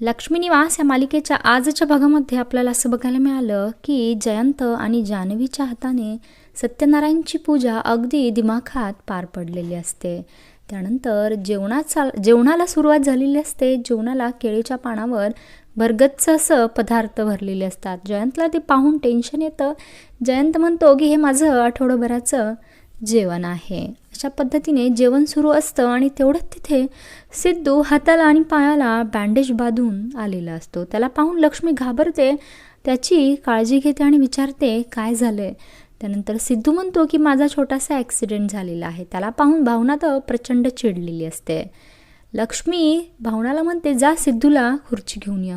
लक्ष्मी निवास या मालिकेच्या आजच्या भागामध्ये आपल्याला असं बघायला मिळालं की जयंत आणि जान्हवीच्या हाताने सत्यनारायणची पूजा अगदी दिमाखात पार पडलेली असते. त्यानंतर जेवणाचा जेवणाला सुरुवात झालेली असते. जेवणाला केळीच्या पानावर भरगच्च असं पदार्थ भरलेले असतात. जयंतला ते पाहून टेन्शन येतं. जयंत म्हणतो की हे माझं आठवडोभराचं जेवण आहे. अशा पद्धतीने जेवण सुरू असतं आणि तेवढंच तिथे सिद्धू हाताला आणि पायाला बँडेज बांधून आलेला असतो. त्याला पाहून लक्ष्मी घाबरते. त्याची काळजी घेते आणि विचारते काय झालंय? त्यानंतर सिद्धू म्हणतो की माझा छोटासा ॲक्सिडेंट झालेला आहे. त्याला पाहून भावना तर प्रचंड चिडलेली असते. लक्ष्मी भावनाला म्हणते जा सिद्धूला खुर्ची घेऊन ये.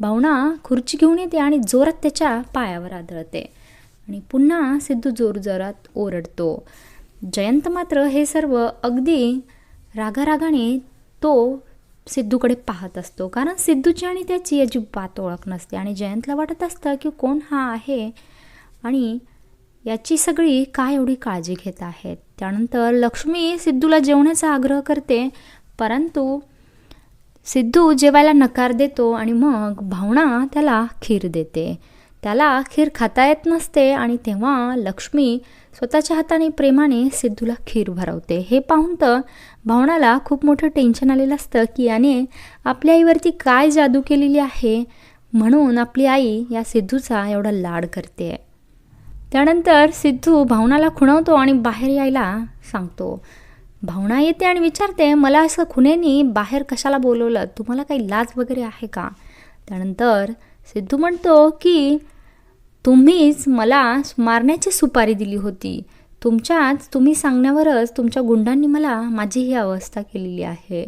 भावना खुर्ची घेऊन येते आणि जोरात त्याच्या पायावर आदळते. आणि पुन्हा सिद्धू जोरजोरात ओरडतो. जयंत मात्र हे सर्व अगदी रागारागाने तो सिद्धूकडे पाहत असतो. कारण सिद्धूची आणि त्याची अजिबात ओळख नसते आणि जयंतला वाटत असतं की कोण हा आहे आणि याची सगळी काय एवढी काळजी घेत आहेत. त्यानंतर लक्ष्मी सिद्धूला जेवण्याचा आग्रह करते परंतु सिद्धू जेवायला नकार देतो आणि मग भावना त्याला खीर देते. त्याला खीर खाता येत नसते आणि तेव्हा लक्ष्मी स्वतःच्या हाताने प्रेमाने सिद्धूला खीर भरवते. हे पाहून तर भावनाला खूप मोठं टेन्शन आलेलं असतं की याने आपल्या आईवरती काय जादू केलेली आहे म्हणून आपली आई या सिद्धूचा एवढा लाड करते. त्यानंतर सिद्धू भावनाला खुणवतो आणि बाहेर यायला सांगतो. भावना येते आणि विचारते मला असं खुनेनी बाहेर कशाला बोलवलं? तुम्हाला काही लाज वगैरे आहे का? त्यानंतर सिद्धू म्हणतो की तुम्हीच मला मारण्याची सुपारी दिली होती. तुमच्याच तुम्ही सांगण्यावरच तुमच्या गुंडांनी मला माझी ही अवस्था केलेली आहे.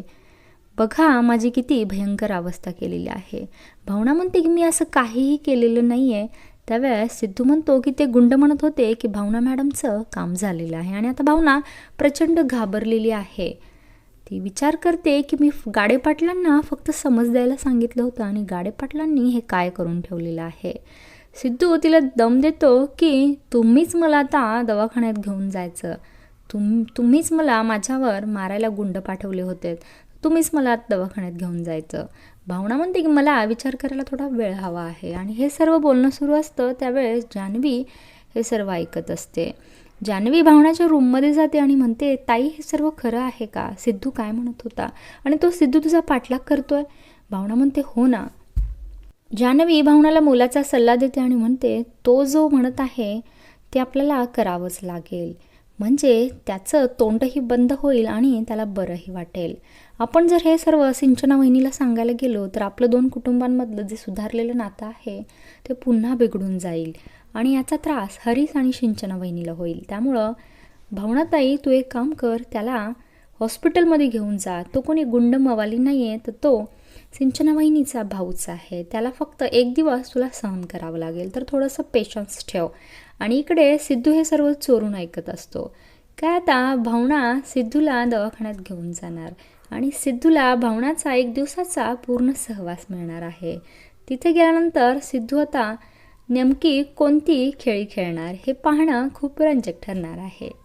बघा माझी किती भयंकर अवस्था केलेली आहे. भावना म्हणते की मी असं काहीही केलेलं नाही आहे त्यावेळेस सिद्धू म्हणतो की ते गुंड म्हणत होते की भावना मॅडमचं काम झालेलं आहे आणि आता भावना प्रचंड घाबरलेली आहे. ती विचार करते की मी गाडेपाटलांना फक्त समज द्यायला सांगितलं होतं आणि गाडेपाटलांनी हे काय करून ठेवलेलं आहे. सिद्धू तिला दम देतो की तुम्हीच मला आता दवाखान्यात घेऊन जायचं. तुम तुम्हीच मला माझ्यावर मारायला गुंड पाठवले होते. तुम्हीच मला दवाखान्यात घेऊन जायचं. भावना म्हणते की मला विचार करायला थोडा वेळ हवा आहे आणि हे सर्व बोलणं सुरू असतं त्यावेळेस जान्हवी हे सर्व ऐकत असते. जान्हवी भावनाच्या रूममध्ये जाते आणि म्हणते ताई हे सर्व खरं आहे का? सिद्धू काय म्हणत होता? आणि तो सिद्धू तुझा पाठलाग करतोय? भावना म्हणते हो ना. जान्हवी भावनाला मुलाचा सल्ला देते आणि म्हणते तो जो म्हणत आहे ते आपल्याला करावंच लागेल. म्हणजे त्याचं तोंडही बंद होईल आणि त्याला बरंही वाटेल. आपण जर हे सर्व सिंचना वहिनीला सांगायला गेलो तर आपलं दोन कुटुंबांमधलं जे सुधारलेलं नातं आहे ते पुन्हा बिघडून जाईल. आणि याचा त्रास हरीस आणि सिंचना वहिनीला होईल. त्यामुळं भावनाताई तू एक काम कर त्याला हॉस्पिटलमध्ये घेऊन जा. तो कोणी गुंड मवाली नाही आहे तर तो सिंचना वहिनीचा भाऊच आहे. त्याला फक्त एक दिवस तुला सहन करावं लागेल. तर थोडंसं पेशन्स ठेव. आणि इकडे सिद्धू हे सर्व चोरून ऐकत असतो. काय आता भावना सिद्धूला दवाखान्यात घेऊन जाणार. आणि सिद्धूला भावनाचा एक दिवसाचा पूर्ण सहवास मिळणार आहे. तिथे गेल्यानंतर सिद्धू आता नेमकी कोणती खेळी खेळणार हे पाहणं खूप रंजक ठरणार आहे.